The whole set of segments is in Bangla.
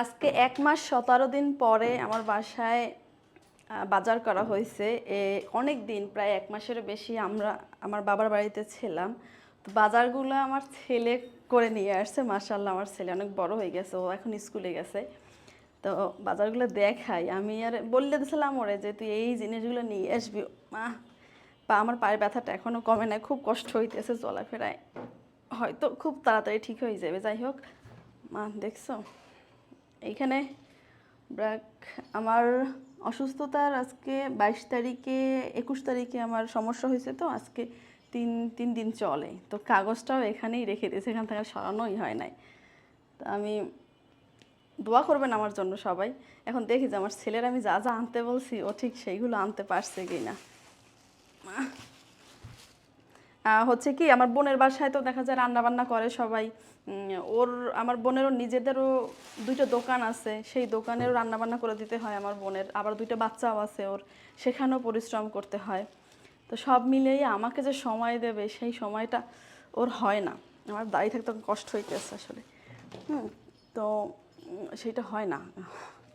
আজকে এক মাস সতেরো দিন পরে আমার বাসায় বাজার করা হয়েছে। এ অনেক দিন, প্রায় এক মাসেরও বেশি আমরা, আমার বাবার বাড়িতে ছিলাম। তো বাজারগুলো আমার ছেলে করে নিয়ে আসছে মার্শাল্লাহ আমার ছেলে অনেক বড় হয়ে গেছে, ও এখন স্কুলে গেছে। তো বাজারগুলো দেখাই। আমি আর বললে দিয়েছিলাম ওরে যে, তুই এই জিনিসগুলো নিয়ে আসবি। মা বা আমার পায়ের ব্যথাটা এখনও কমে নাই, খুব কষ্ট হইতেছে চলাফেরায়। হয়তো খুব তাড়াতাড়ি ঠিক হয়ে যাবে, যাই হোক। মা, দেখছ? এইখানে ব্রাক, আমার অসুস্থতার আজকে বাইশ তারিখে, একুশ তারিখে আমার সমস্যা হয়েছে তো, আজকে তিন তিন দিন চলে। তো কাগজটাও এখানেই রেখে দিয়েছে, এখান থেকে সরানোই হয় নাই। তো আমি দোয়া করবেন আমার জন্য সবাই। এখন দেখি যে আমার ছেলের আমি যা যা আনতে বলছি, ও ঠিক সেইগুলো আনতে পারছে কি না হচ্ছে কি, আমার বোনের বাসায় তো দেখা যায় রান্না বান্না করে সবাই। ওর, আমার বোনেরও নিজেদেরও দুইটা দোকান আছে, সেই দোকানেরও রান্না বান্না করে দিতে হয় আমার বোনের। আবার দুইটা বাচ্চাও আছে ওর, সেখানেও পরিশ্রম করতে হয়। তো সব মিলিয়ে আমাকে যে সময় দেবে, সেই সময়টা ওর হয় না। আমার দাঁড়িয়ে থাকতে কষ্ট হইতেছে আসলে। হুম, তো সেটা হয় না।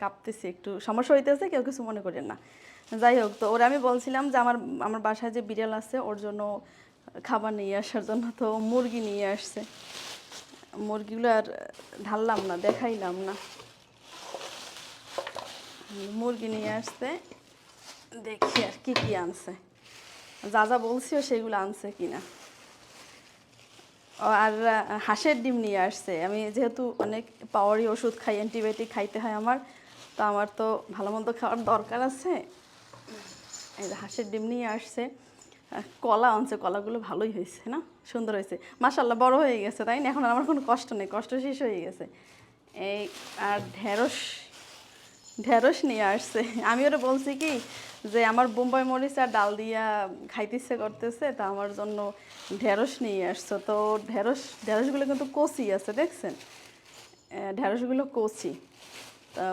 কাঁপতেছি একটু, সমস্যা হইতেছে, কেউ কিছু মনে করেন না। যাই হোক, তো ওরা আমি বলছিলাম যে আমার আমার বাসায় যে বিড়াল আছে, ওর জন্য খাবার নিয়ে আসার জন্য তো মুরগি নিয়ে আসছে। মুরগিগুলো আর ঢাললাম না, দেখাইলাম না। মুরগি নিয়ে আসছে দেখি আর কি কি আনছে। যা যা বলছিও সেগুলো আনছে কিনা। আর হাঁসের ডিম নিয়ে আসছে। আমি যেহেতু অনেক পাওয়ারি ওষুধ খাই, অ্যান্টিবায়োটিক খাইতে হয় আমার, তো আমার তো ভালো মন্দ খাওয়ার দরকার আছে। এই হাঁসের ডিম নিয়ে আসছে। কলা আনছে, কলাগুলো ভালোই হয়েছে, না? সুন্দর হয়েছে। মাসাল্লাহ বড় হয়ে গেছে, তাই না? এখন আমার কোনো কষ্ট নেই, কষ্ট শেষ হয়ে গেছে। এই, আর ঢেঁড়স ঢেঁড়স নিয়ে আসছে। আমি ওরা বলছি কি, যে আমার বোম্বাই মরিচ আর ডাল দিয়া খাইতে ইচ্ছে করতেছে, তা আমার জন্য ঢেঁড়স নিয়ে আসছো। তো ঢেঁড়স, ঢেঁড়সগুলো কিন্তু কচি আছে, দেখছেন? ঢেঁড়সগুলো কচি। তা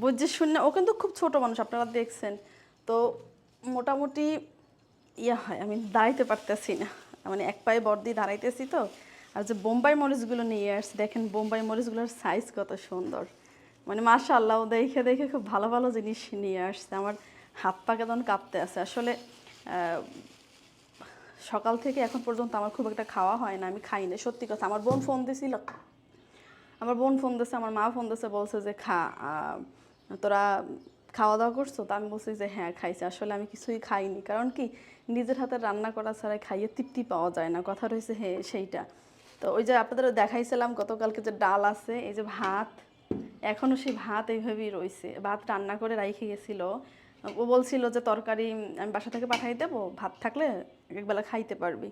বুঝছে শুনে, ও কিন্তু খুব ছোট মানুষ, আপনারা দেখছেন। তো মোটামুটি ইয়া হয় আমি দাঁড়াইতে পারতেছি না। মানে এক পায়ে বর দিয়ে দাঁড়াইতেছি তো। আর যে বোম্বাই মরিচগুলো নিয়ে আসছে, দেখেন বোম্বাই মরিচগুলোর সাইজ কত সুন্দর। মানে মাশাআল্লাহ ও দেখে দেখে খুব ভালো ভালো জিনিস নিয়ে আসছে। আমার হাত পা কেমন কাঁপতে আছে। আসলে সকাল থেকে এখন পর্যন্ত আমার খুব একটা খাওয়া হয় না, আমি খাই না। সত্যি কথা, আমার বোন ফোন দিছিল। আমার বোন ফোন দিছে, আমার মা ফোন দিছে, বলছে যে, খা তোরা খাওয়া দাওয়া করছ, তো আমি বলছি যে হ্যাঁ খাইছি। আসলে আমি কিছুই খাইনি। কারণ কি, নিজের হাতে রান্না করা ছাড়া খাইয়ে তৃপ্তি পাওয়া যায় না। কথা রয়েছে হ্যাঁ সেইটা। তো ওই যে আপনাদের দেখাইছিলাম, গতকালকে যে ডাল আছে, এই যে ভাত এখনও সেই ভাত এইভাবেই রয়েছে ভাত রান্না করে রাইখে গেছিল। ও বলছিল যে তরকারি আমি বাসা থেকে পাঠাই দেবো, ভাত থাকলে একবেলা খাইতে পারবি।